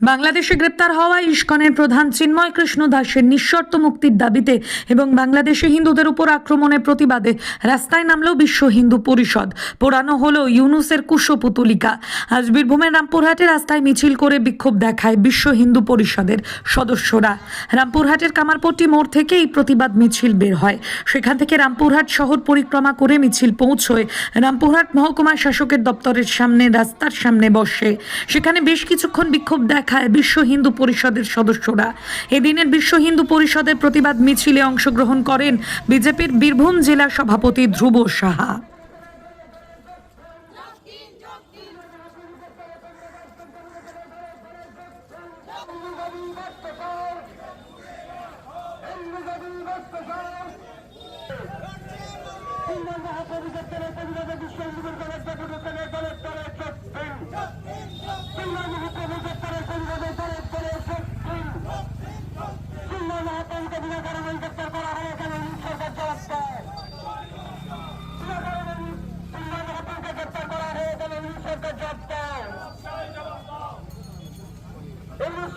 বাংলাদেশে গ্রেপ্তার হওয়া ইস্কনের প্রধান চিন্ময় কৃষ্ণ দাসের নিঃশর্ত মুক্তির দাবিতে এবং বাংলাদেশে হিন্দুদের উপর আক্রমণের প্রতিবাদে রাস্তায় নামল বিশ্ব হিন্দু পরিষদ। পোড়ানো হলো ইউনুসের কুশপুতলিকা। আজ বীরভূমের রামপুরহাটে রাস্তায় মিছিল করে বিক্ষোভ দেখায় বিশ্ব হিন্দু পরিষদের সদস্যরা। রামপুরহাটের কামারপট্টি মোড় থেকে এই প্রতিবাদ মিছিল বের হয়। সেখান থেকে রামপুরহাট শহর পরিক্রমা করে মিছিল পৌঁছয় রামপুরহাট মহকুমা শাসকের দপ্তরের সামনে, রাস্তার সামনে বসে। সেখানে বেশ কিছুক্ষণ বিক্ষোভ দেখায় বিশ্ব হিন্দু পরিষদের সদস্যরা। এদিনের বিশ্ব হিন্দু পরিষদের প্রতিবাদ মিছিলে অংশগ্রহণ করেন বিজেপির বীরভূম জেলা সভাপতি ধ্রুব সাহা।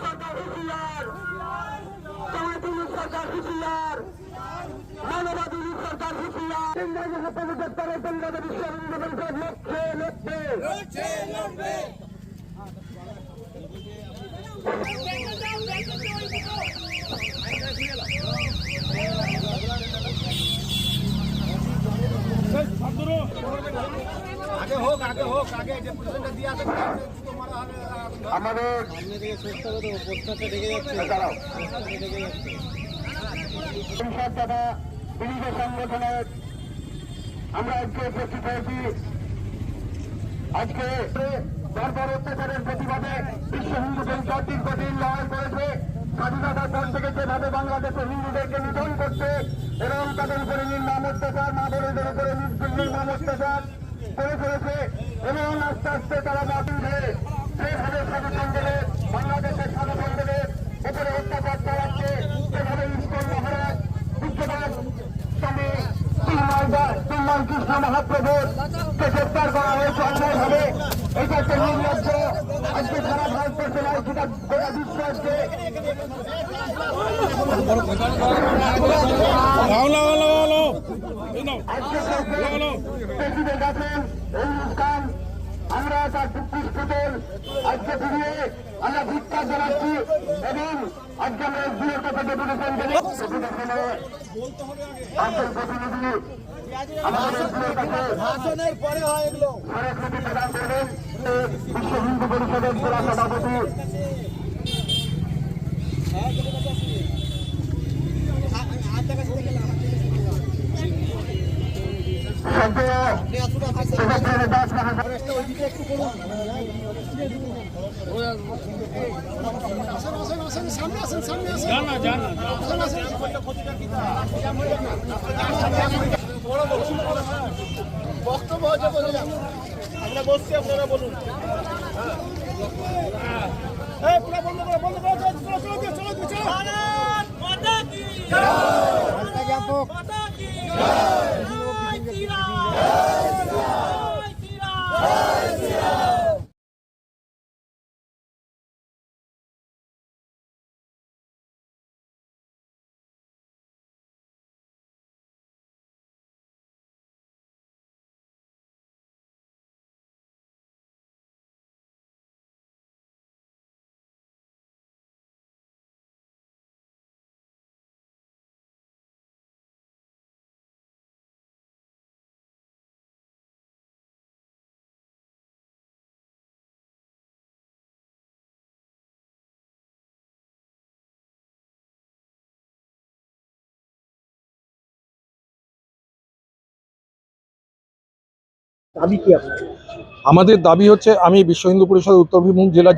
সরকার হুঁশিয়ার জমাতুল সরকার হুঁশিয়ার মানবাদী সরকার হুঁশিয়ার ইন্দ্রাণী হাতে গ্রেপ্তারের পরিবারে বিশ্ব লক্ষ্যে লক্ষ্যে আমাদের দাঁড়াও। পরিষদ তথা বিলিত সংগঠনের আমরা আজকে উপস্থিত হয়েছি। আজকে বর্বর অত্যাচারের প্রতিবাদে বিশ্ব হিন্দু পরিষদ দীর্ঘদিন লড়াই করেছে। স্বাধীনতার পর থেকে যেভাবে বাংলাদেশে হিন্দুদেরকে নিধন করছে এবং তাদের উপরে নির্মম অত্যাচার মা বোনেদের উপরে নির্মম অত্যাচার। করে ফেলেছে এবং আস্তে আস্তে তারা মাটি হয়ে যেভাবে সাধু সঙ্গেদের বাংলাদেশের সাধু সঙ্গেদের উপরে অত্যাচার চালাচ্ছে যেভাবে ইস্কন মহারাজ স্বামী চিন্ময় কৃষ্ণ মহাপ্রভুর কে গ্রেপ্তার করা হয়েছে অন্যায়ভাবে। এটা একটা নির্লজ্জ আজকে সারা ভারতবর্ষে নয় সেটা গোটা বিশ্ব আজকে আজকে প্রেসিডেন্ট আছেন খান আমরা তার পুষ্পতের আজকে ফিরিয়ে আমরা ভিক্ষা জানাচ্ছি এবং আজকে আমরা এসডিওর কাছে ডেপুটেশন ডেপুটেশনে আসল প্রতিনিধি আমাদের এসডিওর কাছে হয় এগুলো। প্রদান করবেন বিশ্ব হিন্দু পরিষদের জেলা সভাপতি সদ্য সুভাষচন্দ্র দাস মহাশয় সামনে আসেন সামনে আসেন বক্তব্য হচ্ছে বললাম আমরা বসছি আপনারা বলুন এই পুরো বন্ধ করো বন্ধ করো চলো চলো চলো চলো আমাদের দাবি হচ্ছে, আমি বিশ্ব হিন্দু পরিষদ উত্তর বীরভূম জেলা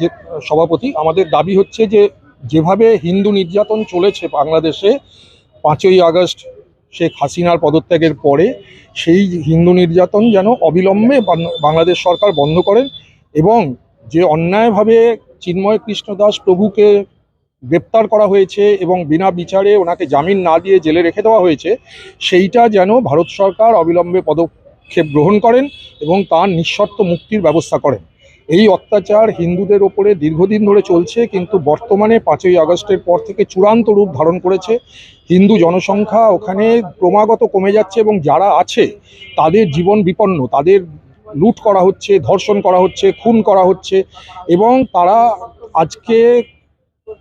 সভাপতি, আমাদের দাবি হচ্ছে যে, যেভাবে হিন্দু নির্যাতন চলেছে বাংলাদেশে, পাঁচই আগস্ট শেখ হাসিনার পদত্যাগের পরে, সেই হিন্দু নির্যাতন যেন অবিলম্বে বাংলাদেশ সরকার বন্ধ করেন এবং যে অন্যায়ভাবে চিন্ময় কৃষ্ণ দাস প্রভুকে গ্রেপ্তার করা হয়েছে এবং বিনা বিচারে ওনাকে জামিন না দিয়ে জেলে রেখে দেওয়া হয়েছে, সেইটা যেন ভারত সরকার অবিলম্বে পদক্ষেপ গ্রহণ করেন। এবং তার নিঃশর্ত মুক্তির ব্যবস্থা করেন। এই অত্যাচার হিন্দুদের ওপরে দীর্ঘদিন ধরে চলছে, কিন্তু বর্তমানে পাঁচই আগস্টের পর থেকে চূড়ান্ত রূপ ধারণ করেছে। হিন্দু জনসংখ্যা ওখানে ক্রমাগত কমে যাচ্ছে এবং যারা আছে, তাদের জীবন বিপন্ন, তাদের লুট করা হচ্ছে, ধর্ষণ করা হচ্ছে, খুন করা হচ্ছে এবং তারা আজকে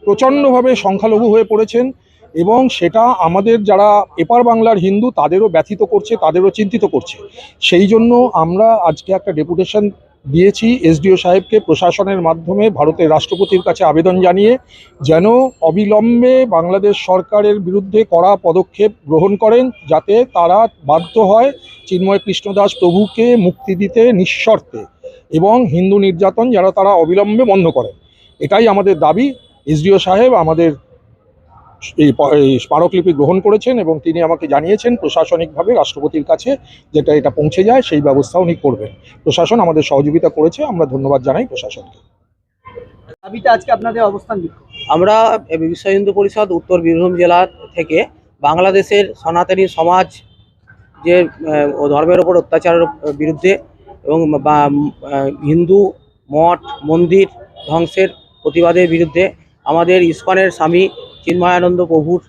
প্রচণ্ডভাবে সংখ্যালঘু হয়ে পড়েছেন। এবং সেটা আমাদের যারা এপার বাংলার হিন্দু, তাদেরও ব্যথিত করছে, তাদেরও চিন্তিত করছে। সেই জন্য আমরা আজকে একটা ডেপুটেশন দিয়েছি এসডিও সাহেবকে প্রশাসনের মাধ্যমে, ভারতের রাষ্ট্রপতির কাছে আবেদন জানিয়ে, যেন অবিলম্বে বাংলাদেশ সরকারের বিরুদ্ধে কড়া পদক্ষেপ গ্রহণ করেন, যাতে তারা বাধ্য হয় চিন্ময় কৃষ্ণদাস প্রভুকে মুক্তি দিতে নিঃশর্তে এবং হিন্দু নির্যাতন যেন তারা অবিলম্বে বন্ধ করেন। এটাই আমাদের দাবি। এসডিও সাহেব, আমাদের এই স্মারকলিপি গ্রহণ করেছেন এবং তিনি আমাকে জানিয়েছেন প্রশাসনিকভাবে রাষ্ট্রপতির কাছে যেটা এটা পৌঁছে যায় সেই ব্যবস্থা উনি করবেন। প্রশাসন আমাদের সহযোগিতা করেছে আমরা ধন্যবাদ জানাই প্রশাসনকে। আজকে আপনাদের অবস্থান আমরা বিশ্ব হিন্দু পরিষদ উত্তর বীরভূম জেলা থেকে বাংলাদেশের সনাতনী সমাজ যে ধর্মের ওপর অত্যাচারের বিরুদ্ধে এবং হিন্দু মঠ মন্দির ধ্বংসের প্রতিবাদের বিরুদ্ধে আমাদের ইস্কনের স্বামী চিন্ময়ানন্দ প্রভুর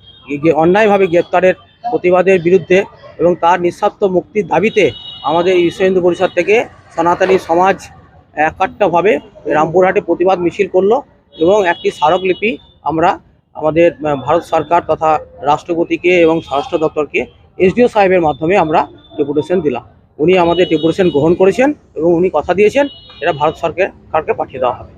অন্যায়ভাবে গ্রেপ্তারের প্রতিবাদের বিরুদ্ধে এবং তার নিঃস্বার্থ মুক্তির দাবিতে আমাদের বিশ্ব হিন্দু পরিষদ থেকে সনাতনী সমাজ একাট্টাভাবে রামপুরহাটে প্রতিবাদ মিছিল করল এবং একটি স্মারকলিপি আমরা আমাদের ভারত সরকার তথা রাষ্ট্রপতিকে এবং স্বরাষ্ট্র দপ্তরকে এসডিও সাহেবের মাধ্যমে আমরা ডেপুটেশন দিলাম। উনি আমাদের ডেপুটেশন গ্রহণ করেছেন এবং উনি কথা দিয়েছেন, এটা ভারত সরকারকে পাঠিয়ে দেওয়া হবে।